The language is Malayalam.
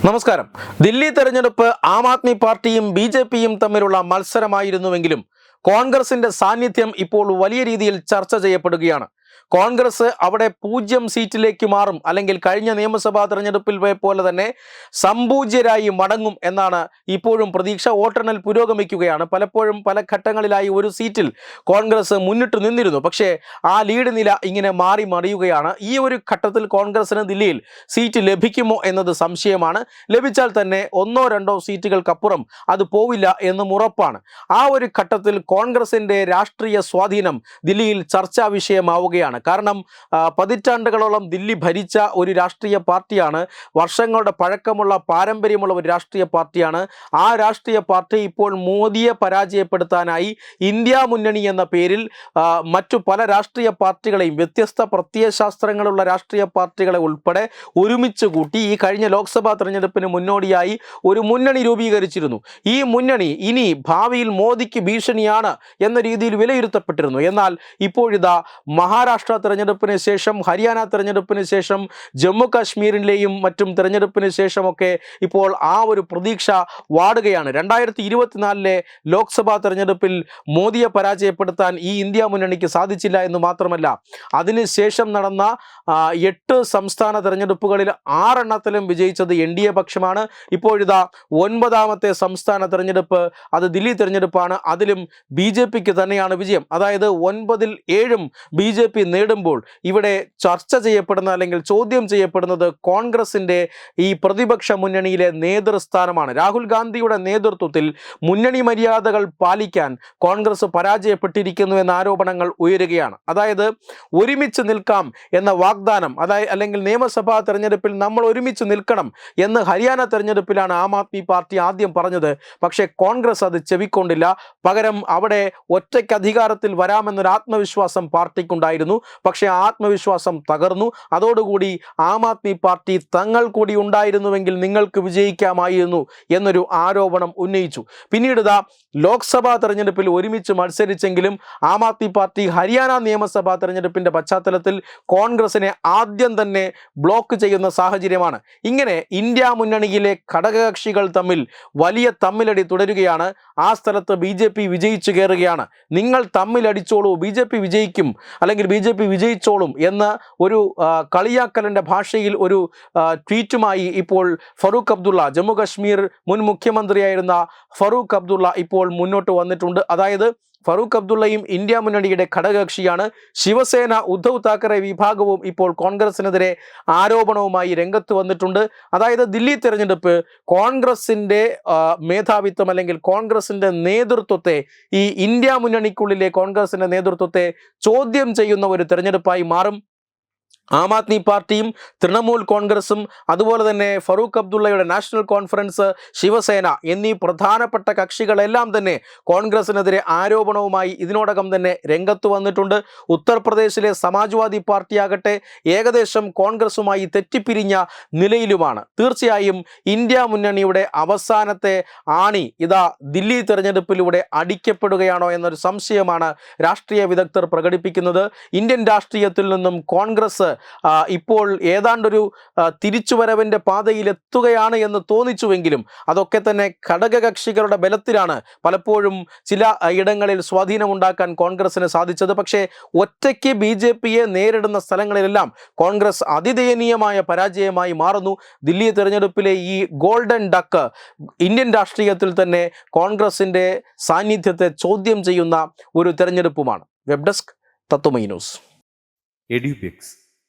നമസ്കാരം. ദില്ലി തെരഞ്ഞെടുപ്പ് ആം ആദ്മി പാർട്ടിയും ബി ജെ പിയും തമ്മിലുള്ള മത്സരമായിരുന്നുവെങ്കിലും കോൺഗ്രസിന്റെ സാന്നിധ്യം ഇപ്പോൾ വലിയ രീതിയിൽ ചർച്ച ചെയ്യപ്പെടുകയാണ്. കോൺഗ്രസ് അവിടെ പൂജ്യം സീറ്റിലേക്ക് മാറും. അല്ലെങ്കിൽ കഴിഞ്ഞ നിയമസഭാ തെരഞ്ഞെടുപ്പിൽ പോലെ തന്നെ സമ്പൂജ്യരായി മടങ്ങും എന്നാണ് ഇപ്പോഴും പ്രതീക്ഷ. വോട്ടെണ്ണൽ പുരോഗമിക്കുകയാണ്. പലപ്പോഴും പല ഘട്ടങ്ങളിലായി ഒരു സീറ്റിൽ കോൺഗ്രസ് മുന്നിട്ട് നിന്നിരുന്നു. പക്ഷേ ആ ലീഡ് നില ഇങ്ങനെ മാറി മറിയുകയാണ്. ഈ ഒരു ഘട്ടത്തിൽ കോൺഗ്രസിന് ദില്ലിയിൽ സീറ്റ് ലഭിക്കുമോ എന്നത് സംശയമാണ്. ലഭിച്ചാൽ തന്നെ ഒന്നോ രണ്ടോ സീറ്റുകൾക്കപ്പുറം അത് പോവില്ല എന്നും ഉറപ്പാണ്. ആ ഒരു ഘട്ടത്തിൽ കോൺഗ്രസിന്റെ രാഷ്ട്രീയ സ്വാധീനം ദില്ലിയിൽ ചർച്ചാ വിഷയമാവുകയാണ്. കാരണം പതിറ്റാണ്ടുകളോളം ദില്ലി ഭരിച്ച ഒരു രാഷ്ട്രീയ പാർട്ടിയാണ് വർഷങ്ങളുടെ പഴക്കമുള്ള പാരമ്പര്യമുള്ള ഒരു രാഷ്ട്രീയ പാർട്ടിയാണ്. ആ രാഷ്ട്രീയ പാർട്ടി ഇപ്പോൾ മോദിയെ പരാജയപ്പെടുത്താനായി ഇന്ത്യ മുന്നണി എന്ന പേരിൽ മറ്റു പല രാഷ്ട്രീയ പാർട്ടികളെയും വ്യത്യസ്ത പ്രത്യയശാസ്ത്രങ്ങളുള്ള രാഷ്ട്രീയ പാർട്ടികളെ ഉൾപ്പെടെ ഒരുമിച്ച് കൂട്ടി ഈ കഴിഞ്ഞ ലോക്സഭാ തെരഞ്ഞെടുപ്പിന് മുന്നോടിയായി ഒരു മുന്നണി രൂപീകരിച്ചിരുന്നു. ഈ മുന്നണി ഇനി ഭാവിയിൽ മോദിക്ക് ഭീഷണിയാണ് എന്ന രീതിയിൽ വിലയിരുത്തപ്പെട്ടിരുന്നു. എന്നാൽ ഇപ്പോഴിതാ മഹാരാഷ്ട്ര തെരഞ്ഞെടുപ്പിന് ശേഷം ഹരിയാന തെരഞ്ഞെടുപ്പിന് ശേഷം ജമ്മു കാശ്മീരിലെയും മറ്റും തെരഞ്ഞെടുപ്പിന് ശേഷമൊക്കെ ഇപ്പോൾ ആ ഒരു പ്രതീക്ഷ വാടുകയാണ്. രണ്ടായിരത്തി ഇരുപത്തിനാലിലെ ലോക്സഭാ തെരഞ്ഞെടുപ്പിൽ മോദിയെ പരാജയപ്പെടുത്താൻ ഈ ഇന്ത്യ മുന്നണിക്ക് സാധിച്ചില്ല എന്ന് മാത്രമല്ല അതിനുശേഷം നടന്ന എട്ട് സംസ്ഥാന തെരഞ്ഞെടുപ്പുകളിൽ ആറെണ്ണത്തിലും വിജയിച്ചത് എൻ ഡി എ പക്ഷമാണ്. ഇപ്പോഴിതാ ഒൻപതാമത്തെ സംസ്ഥാന തെരഞ്ഞെടുപ്പ് അത് ദില്ലി തെരഞ്ഞെടുപ്പാണ്. അതിലും ബി ജെ പിക്ക് തന്നെയാണ് വിജയം. അതായത് ഒൻപതിൽ ഏഴും ബി ജെ പി നേടുമ്പോൾ ഇവിടെ ചർച്ച ചെയ്യപ്പെടുന്ന അല്ലെങ്കിൽ ചോദ്യം ചെയ്യപ്പെടുന്നത് കോൺഗ്രസിന്റെ ഈ പ്രതിപക്ഷ മുന്നണിയിലെ നേതൃസ്ഥാനമാണ്. രാഹുൽ ഗാന്ധിയുടെ നേതൃത്വത്തിൽ മുന്നണി മര്യാദകൾ പാലിക്കാൻ കോൺഗ്രസ് പരാജയപ്പെട്ടിരിക്കുന്നു എന്ന ആരോപണങ്ങൾ ഉയരുകയാണ്. അതായത് ഒരുമിച്ച് നിൽക്കാം എന്ന വാഗ്ദാനം അതായത് അല്ലെങ്കിൽ നിയമസഭാ തെരഞ്ഞെടുപ്പിൽ നമ്മൾ ഒരുമിച്ച് നിൽക്കണം എന്ന് ഹരിയാന തെരഞ്ഞെടുപ്പിലാണ് ആം ആദ്മി പാർട്ടി ആദ്യം പറഞ്ഞത്. പക്ഷേ കോൺഗ്രസ് അത് ചെവിക്കൊണ്ടില്ല. പകരം അവിടെ ഒറ്റയ്ക്ക് അധികാരത്തിൽ വരാമെന്നൊരു ആത്മവിശ്വാസം പാർട്ടിക്കുണ്ടായിരുന്നു. പക്ഷേ ആ ആത്മവിശ്വാസം തകർന്നു. അതോടുകൂടി ആം ആദ്മി പാർട്ടി തങ്ങൾ കൂടി ഉണ്ടായിരുന്നുവെങ്കിൽ നിങ്ങൾക്ക് വിജയിക്കാമായിരുന്നു എന്നൊരു ആരോപണം ഉന്നയിച്ചു. പിന്നീട് ഇതാ ലോക്സഭാ തെരഞ്ഞെടുപ്പിൽ ഒരുമിച്ച് മത്സരിച്ചെങ്കിലും ആം ആദ്മി പാർട്ടി ഹരിയാന നിയമസഭാ തെരഞ്ഞെടുപ്പിന്റെ പശ്ചാത്തലത്തിൽ കോൺഗ്രസിനെ ആദ്യം തന്നെ ബ്ലോക്ക് ചെയ്യുന്ന സാഹചര്യമാണ്. ഇങ്ങനെ ഇന്ത്യ മുന്നണിയിലെ ഘടകകക്ഷികൾ തമ്മിൽ വലിയ തമ്മിലടി തുടരുകയാണ്. ആ സ്ഥലത്ത് ബി ജെ പി വിജയിച്ചു കയറുകയാണ്. നിങ്ങൾ തമ്മിലടിച്ചോളൂ. ബി ജെ പി വിജയിക്കും. അല്ലെങ്കിൽ ബി ജെ പി വിജയിച്ചോളും എന്ന ഒരു കളിയാക്കലിന്റെ ഭാഷയിൽ ഒരു ട്വീറ്റുമായി ഇപ്പോൾ ഫറൂഖ് അബ്ദുള്ള ജമ്മു കശ്മീർ മുൻ മുഖ്യമന്ത്രിയായിരുന്ന ഫറൂഖ് അബ്ദുള്ള ഇപ്പോൾ മുന്നോട്ട് വന്നിട്ടുണ്ട്. അതായത് ഫറൂഖ് അബ്ദുള്ളയും ഇന്ത്യ മുന്നണിയുടെ ഘടകകക്ഷിയാണ്. ശിവസേന ഉദ്ധവ് താക്കറെ വിഭാഗവും ഇപ്പോൾ കോൺഗ്രസിനെതിരെ ആരോപണവുമായി രംഗത്ത് വന്നിട്ടുണ്ട്. അതായത് ദില്ലി തെരഞ്ഞെടുപ്പ് കോൺഗ്രസിന്റെ മേധാവിത്വം അല്ലെങ്കിൽ കോൺഗ്രസിന്റെ നേതൃത്വത്തെ ഈ ഇന്ത്യ മുന്നണിക്കുള്ളിലെ കോൺഗ്രസിന്റെ നേതൃത്വത്തെ ചോദ്യം ചെയ്യുന്ന ഒരു തെരഞ്ഞെടുപ്പായി മാറും. ആം ആദ്മി പാർട്ടിയും തൃണമൂൽ കോൺഗ്രസും അതുപോലെ തന്നെ ഫറൂഖ് അബ്ദുള്ളയുടെ നാഷണൽ കോൺഫറൻസ് ശിവസേന എന്നീ പ്രധാനപ്പെട്ട കക്ഷികളെല്ലാം തന്നെ കോൺഗ്രസിനെതിരെ ആരോപണവുമായി ഇതിനോടകം തന്നെ രംഗത്ത് വന്നിട്ടുണ്ട്. ഉത്തർപ്രദേശിലെ സമാജ്വാദി പാർട്ടിയാകട്ടെ ഏകദേശം കോൺഗ്രസുമായി തെറ്റിപ്പിരിഞ്ഞ നിലയിലുമാണ്. തീർച്ചയായും ഇന്ത്യ മുന്നണിയുടെ അവസാനത്തെ ആണി ഇതാ ദില്ലി തെരഞ്ഞെടുപ്പിലൂടെ അടിക്കപ്പെടുകയാണോ എന്നൊരു സംശയമാണ് രാഷ്ട്രീയ വിദഗ്ധർ പ്രകടിപ്പിക്കുന്നത്. ഇന്ത്യൻ രാഷ്ട്രീയത്തിൽ നിന്നും കോൺഗ്രസ് ഇപ്പോൾ ഏതാണ്ടൊരു തിരിച്ചുവരവിന്റെ പാതയിലെത്തുകയാണ് എന്ന് തോന്നിച്ചുവെങ്കിലും അതൊക്കെ തന്നെ ഘടകകക്ഷികളുടെ ബലത്തിലാണ്. പലപ്പോഴും ചില ഇടങ്ങളിൽ സ്വാധീനമുണ്ടാക്കാൻ കോൺഗ്രസിന് സാധിച്ചത്. പക്ഷേ ഒറ്റയ്ക്ക് ബി ജെ പിയെ നേരിടുന്ന സ്ഥലങ്ങളിലെല്ലാം കോൺഗ്രസ് അതിദയനീയമായ പരാജയമായി മാറുന്നു. ദില്ലി തെരഞ്ഞെടുപ്പിലെ ഈ ഗോൾഡൻ ഡക്ക് ഇന്ത്യൻ രാഷ്ട്രീയത്തിൽ തന്നെ കോൺഗ്രസിന്റെ സാന്നിധ്യത്തെ ചോദ്യം ചെയ്യുന്ന ഒരു തെരഞ്ഞെടുപ്പുമാണ്. Web desk Tatwamayi news. Edubix.